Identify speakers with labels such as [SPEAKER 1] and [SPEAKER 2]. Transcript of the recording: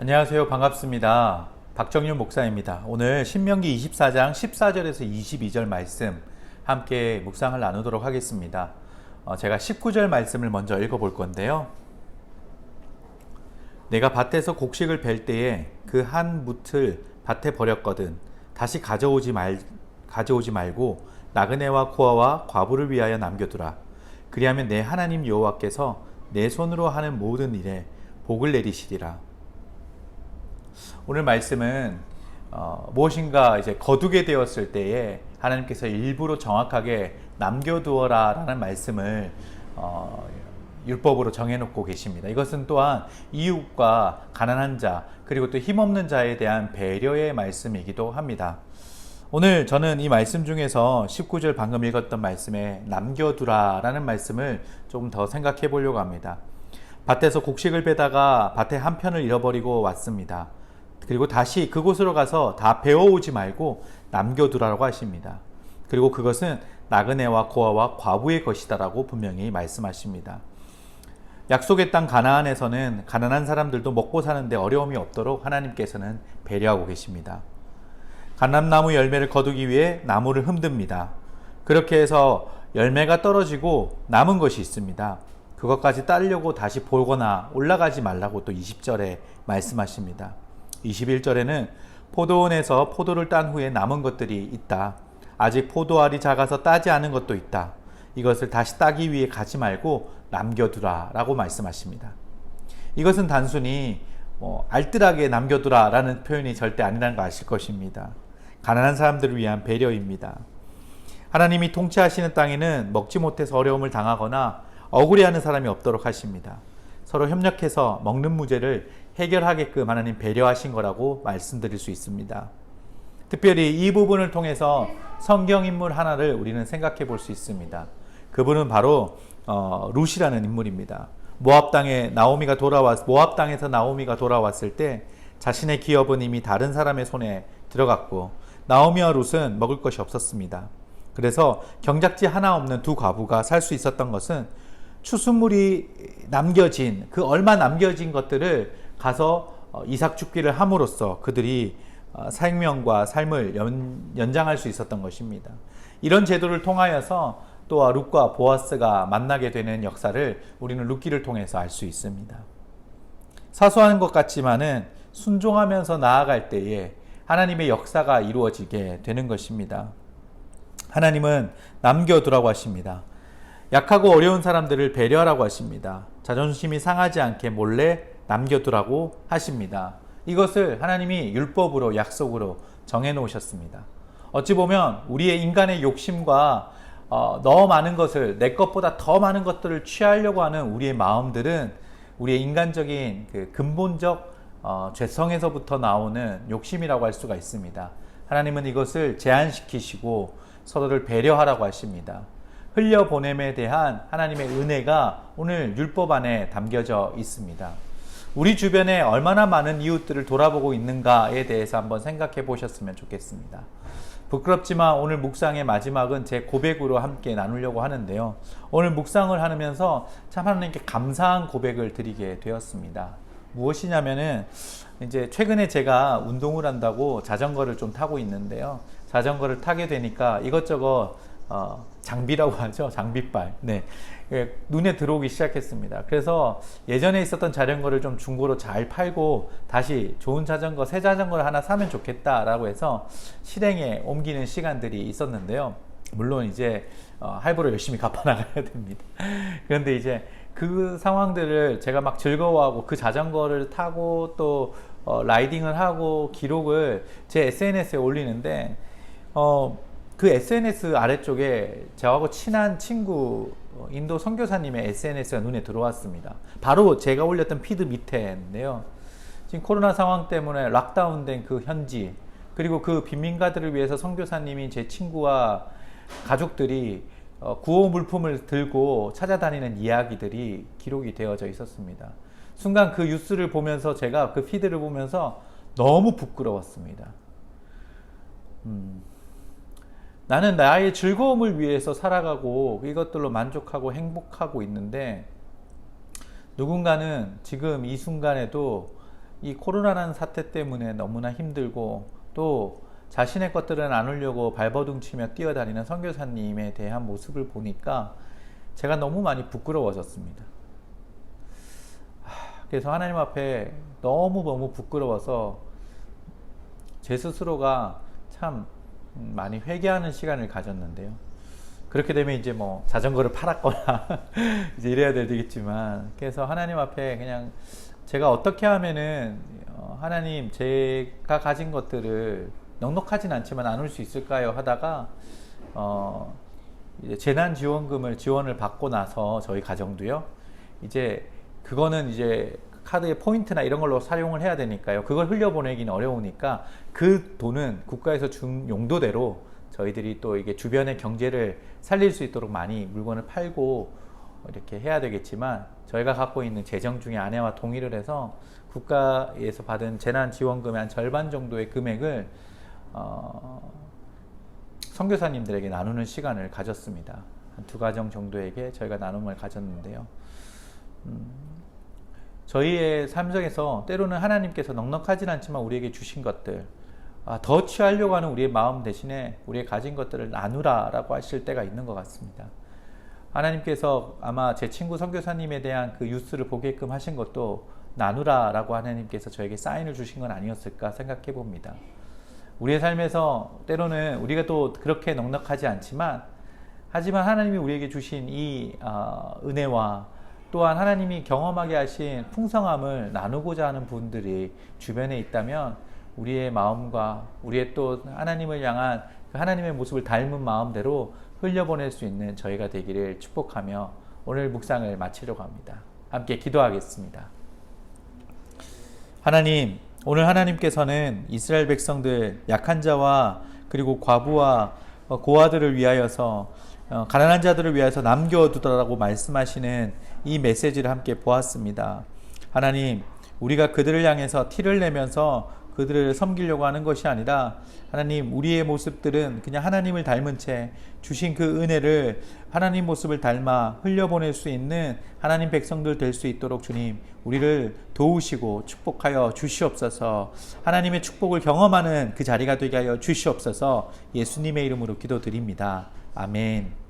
[SPEAKER 1] 안녕하세요. 반갑습니다. 박정윤 목사입니다. 오늘 신명기 24장 14절에서 22절 말씀 함께 묵상을 나누도록 하겠습니다. 어, 제가 19절 말씀을 먼저 읽어 볼 건데요. 내가 밭에서 곡식을 벨 때에 그한 묻을 밭에 버렸거든 다시 가져오지 말 가져오지 말고 나그네와 코아와 과부를 위하여 남겨두라. 그리하면 내 하나님 여호와께서 내 손으로 하는 모든 일에 복을 내리시리라. 오늘 말씀은 어, 무엇인가 이제 거두게 되었을 때에 하나님께서 일부러 정확하게 남겨두어라라는 말씀을 어, 율법으로 정해놓고 계십니다. 이것은 또한 이웃과 가난한 자 그리고 또 힘없는 자에 대한 배려의 말씀이기도 합니다. 오늘 저는 이 말씀 중에서 19절 방금 읽었던 말씀에 남겨두라라는 말씀을 조금 더 생각해 보려고 합니다. 밭에서 곡식을 베다가 밭의 한 편을 잃어버리고 왔습니다. 그리고 다시 그곳으로 가서 다 배워오지 말고 남겨두라고 하십니다. 그리고 그것은 나그네와 고아와 과부의 것이다라고 분명히 말씀하십니다. 약속의 땅 가나안에서는 가난한 사람들도 먹고 사는데 어려움이 없도록 하나님께서는 배려하고 계십니다. 감람나무 열매를 거두기 위해 나무를 흠듭니다. 그렇게 해서 열매가 떨어지고 남은 것이 있습니다. 그것까지 따려고 다시 보거나 올라가지 말라고 또 20절에 말씀하십니다. 21절에는 포도원에서 포도를 딴 후에 남은 것들이 있다. 아직 포도알이 작아서 따지 않은 것도 있다. 이것을 다시 따기 위해 가지 말고 남겨두라 라고 말씀하십니다. 이것은 단순히 뭐 알뜰하게 남겨두라 라는 표현이 절대 아니라는 거 아실 것입니다. 가난한 사람들을 위한 배려입니다. 하나님이 통치하시는 땅에는 먹지 못해서 어려움을 당하거나 억울해하는 사람이 없도록 하십니다. 서로 협력해서 먹는 문제를 해결하게끔 하나님 배려하신 거라고 말씀드릴 수 있습니다. 특별히 이 부분을 통해서 성경 인물 하나를 우리는 생각해 볼 수 있습니다. 그분은 바로 어, 룻이라는 인물입니다. 모압 땅에 나오미가 돌아왔 모압 땅에서 나오미가 돌아왔을 때 자신의 기업은 이미 다른 사람의 손에 들어갔고 나오미와 룻은 먹을 것이 없었습니다. 그래서 경작지 하나 없는 두 과부가 살 수 있었던 것은 추수물이 남겨진 그 얼마 남겨진 것들을 가서 어, 이삭 죽기를 함으로써 그들이 어, 생명과 삶을 연, 연장할 수 있었던 것입니다. 이런 제도를 통하여서 또 룻과 보아스가 만나게 되는 역사를 우리는 룻기를 통해서 알 수 있습니다. 사소한 것 같지만은 순종하면서 나아갈 때에 하나님의 역사가 이루어지게 되는 것입니다. 하나님은 남겨두라고 하십니다. 약하고 어려운 사람들을 배려하라고 하십니다. 자존심이 상하지 않게 몰래 남겨두라고 하십니다. 이것을 하나님이 율법으로 약속으로 정해 놓으셨습니다. 어찌 보면 우리의 인간의 욕심과 어, 너 많은 것을 내 것보다 더 많은 것들을 취하려고 하는 우리의 마음들은 우리의 인간적인 그 근본적 어, 죄성에서부터 나오는 욕심이라고 할 수가 있습니다. 하나님은 이것을 제한시키시고 서로를 배려하라고 하십니다. 흘려 보냄에 대한 하나님의 은혜가 오늘 율법 안에 담겨져 있습니다. 우리 주변에 얼마나 많은 이웃들을 돌아보고 있는가에 대해서 한번 생각해 보셨으면 좋겠습니다. 부끄럽지만 오늘 묵상의 마지막은 제 고백으로 함께 나누려고 하는데요. 오늘 묵상을 하면서 참 하나님께 감사한 고백을 드리게 되었습니다. 무엇이냐면은 이제 최근에 제가 운동을 한다고 자전거를 좀 타고 있는데요. 자전거를 타게 되니까 이것저것 어, 장비라고 하죠. 장비빨. 네. 예, 눈에 들어오기 시작했습니다. 그래서 예전에 있었던 자전거를 좀 중고로 잘 팔고 다시 좋은 자전거, 새 자전거를 하나 사면 좋겠다라고 해서 실행에 옮기는 시간들이 있었는데요. 물론 이제 어, 할부를 열심히 갚아나가야 됩니다. 그런데 이제 그 상황들을 제가 막 즐거워하고 그 자전거를 타고 또 어, 라이딩을 하고 기록을 제 SNS에 올리는데 어, 그 SNS 아래쪽에 저하고 친한 친구 어, 인도 선교사님의 SNS가 눈에 들어왔습니다. 바로 제가 올렸던 피드 밑에인데요. 지금 코로나 상황 때문에 락다운된 그 현지 그리고 그 빈민가들을 위해서 선교사님이 제 친구와 가족들이 어, 구호 물품을 들고 찾아다니는 이야기들이 기록이 되어져 있었습니다. 순간 그 뉴스를 보면서 제가 그 피드를 보면서 너무 부끄러웠습니다. 음, 나는 나의 즐거움을 위해서 살아가고 이것들로 만족하고 행복하고 있는데 누군가는 지금 이 순간에도 이 코로나라는 사태 때문에 너무나 힘들고 또 자신의 것들은 안 울려고 발버둥치며 뛰어다니는 선교사님에 대한 모습을 보니까 제가 너무 많이 부끄러워졌습니다. 하, 그래서 하나님 앞에 너무 너무 부끄러워서 제 스스로가 참 음, 많이 회개하는 시간을 가졌는데요. 그렇게 되면 이제 뭐 자전거를 팔았거나 이제 이래야 되겠지만 그래서 하나님 앞에 그냥 제가 어떻게 하면은 어, 하나님 제가 가진 것들을 넉넉하진 않지만 나눌 수 있을까요 하다가 어 이제 재난 지원금을 지원을 받고 나서 저희 가정도요 이제 그거는 이제 카드의 포인트나 이런 걸로 사용을 해야 되니까요 그걸 흘려보내기는 어려우니까 그 돈은 국가에서 준 용도대로 저희들이 또 이게 주변의 경제를 살릴 수 있도록 많이 물건을 팔고 이렇게 해야 되겠지만 저희가 갖고 있는 재정 중에 아내와 동의를 해서 국가에서 받은 재난 지원금의 한 절반 정도의 금액을 어, 선교사님들에게 나누는 시간을 가졌습니다. 한 두 가정 정도에게 저희가 나눔을 가졌는데요. 음, 저희의 삶 속에서 때로는 하나님께서 넉넉하진 않지만 우리에게 주신 것들, 아, 더 취하려고 하는 우리의 마음 대신에 우리의 가진 것들을 나누라라고 하실 때가 있는 것 같습니다. 하나님께서 아마 제 친구 선교사님에 대한 그 뉴스를 보게끔 하신 것도 나누라라고 하나님께서 저에게 사인을 주신 건 아니었을까 생각해 봅니다. 우리의 삶에서 때로는 우리가 또 그렇게 넉넉하지 않지만 하지만 하나님이 우리에게 주신 이 어, 은혜와 또한 하나님이 경험하게 하신 풍성함을 나누고자 하는 분들이 주변에 있다면 우리의 마음과 우리의 또 하나님을 향한 그 하나님의 모습을 닮은 마음대로 흘려보낼 수 있는 저희가 되기를 축복하며 오늘 묵상을 마치려고 합니다. 함께 기도하겠습니다. 하나님, 오늘 하나님께서는 이스라엘 백성들 약한 자와 그리고 과부와 어, 고아들을 위하여서 어, 가난한 자들을 위하여서 남겨두더라고 말씀하시는 이 메시지를 함께 보았습니다. 하나님, 우리가 그들을 향해서 티를 내면서 그들을 섬기려고 하는 것이 아니라 하나님 우리의 모습들은 그냥 하나님을 닮은 채 주신 그 은혜를 하나님 모습을 닮아 흘려보낼 수 있는 하나님 백성들 될 수 있도록 주님 우리를 도우시고 축복하여 주시옵소서 하나님의 축복을 경험하는 그 자리가 되게 하여 주시옵소서 예수님의 이름으로 기도드립니다. 아멘.